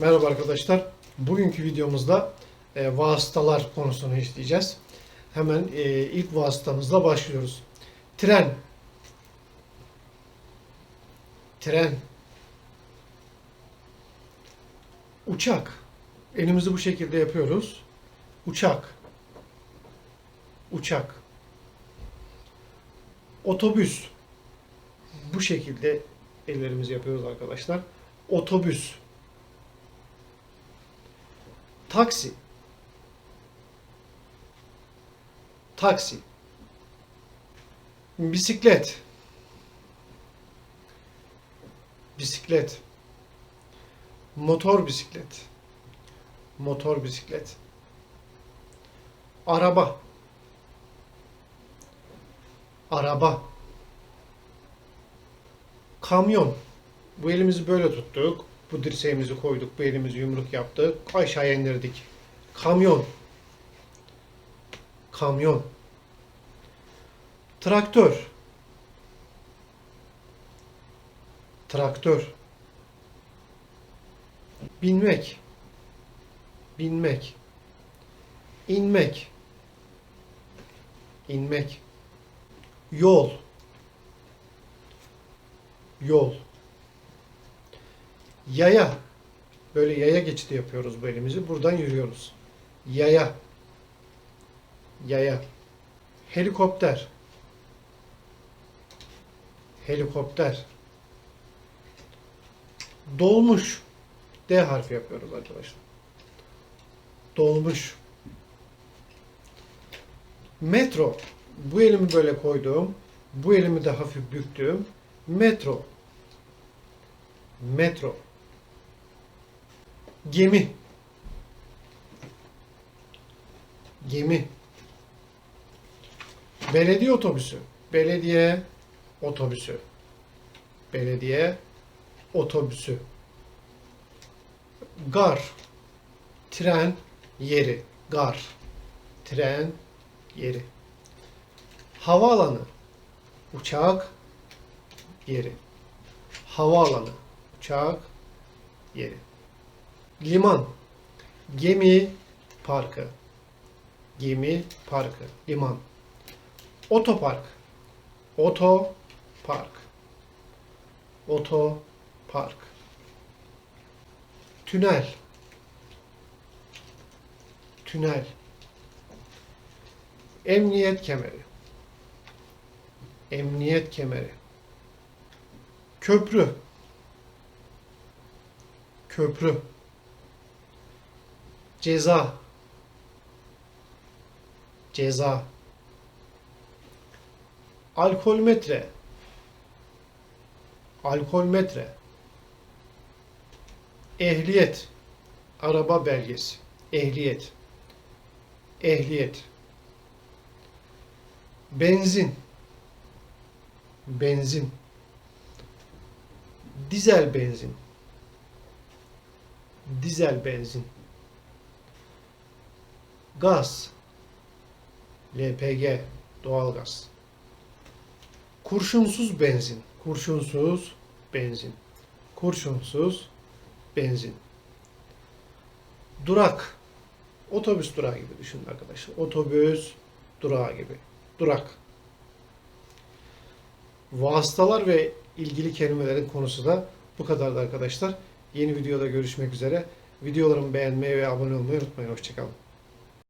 Merhaba arkadaşlar. Bugünkü videomuzda e, vasıtalar konusunu işleyeceğiz. Hemen e, ilk vasıtamızla başlıyoruz. Tren. Tren. Uçak. Elimizi bu şekilde yapıyoruz. Uçak. Uçak. Otobüs. Bu şekilde ellerimizi yapıyoruz arkadaşlar. Otobüs. Taksi. Taksi. Bisiklet. Bisiklet. Motor bisiklet. Motor bisiklet. Araba. Araba. Kamyon. Bu elimizi böyle tuttuk. Bu dirseğimizi koyduk. Bu elimizi yumruk yaptık. Aşağıya indirdik. Kamyon. Kamyon. Traktör. Traktör. Binmek. Binmek. İnmek. İnmek. Yol. Yol. Yaya. Böyle yaya geçidi yapıyoruz bu elimizi. Buradan yürüyoruz. Yaya. Yaya. Helikopter. Helikopter. Dolmuş. D harfi yapıyoruz arkadaşlar. Dolmuş. Metro. Bu elimi böyle koyduğum, bu elimi de hafif büktüğüm metro. Metro. Gemi. Gemi. Belediye otobüsü. Belediye otobüsü. Belediye otobüsü. Gar. Tren yeri. Gar. Tren yeri. Havaalanı. Uçak yeri. Havaalanı. Uçak yeri. Liman. Gemi parkı. Gemi parkı. Liman. Otopark. Oto park. Oto park. Tünel. Tünel. Emniyet kemeri. Emniyet kemeri. Köprü. Köprü. Ceza. Ceza. Alkol metre. Alkol metre. Ehliyet. Araba belgesi. Ehliyet. Ehliyet. Benzin. Benzin. Dizel benzin. Dizel benzin. Gaz. LPG. Doğalgaz. Kurşunsuz benzin. Kurşunsuz benzin. Kurşunsuz benzin. Durak. Otobüs durağı gibi düşünün arkadaşlar. Otobüs durağı gibi. Durak. Vasıtalar ve ilgili kelimelerin konusu da bu kadardı arkadaşlar. Yeni videoda görüşmek üzere. Videolarımı beğenmeyi ve abone olmayı unutmayın. Hoşçakalın.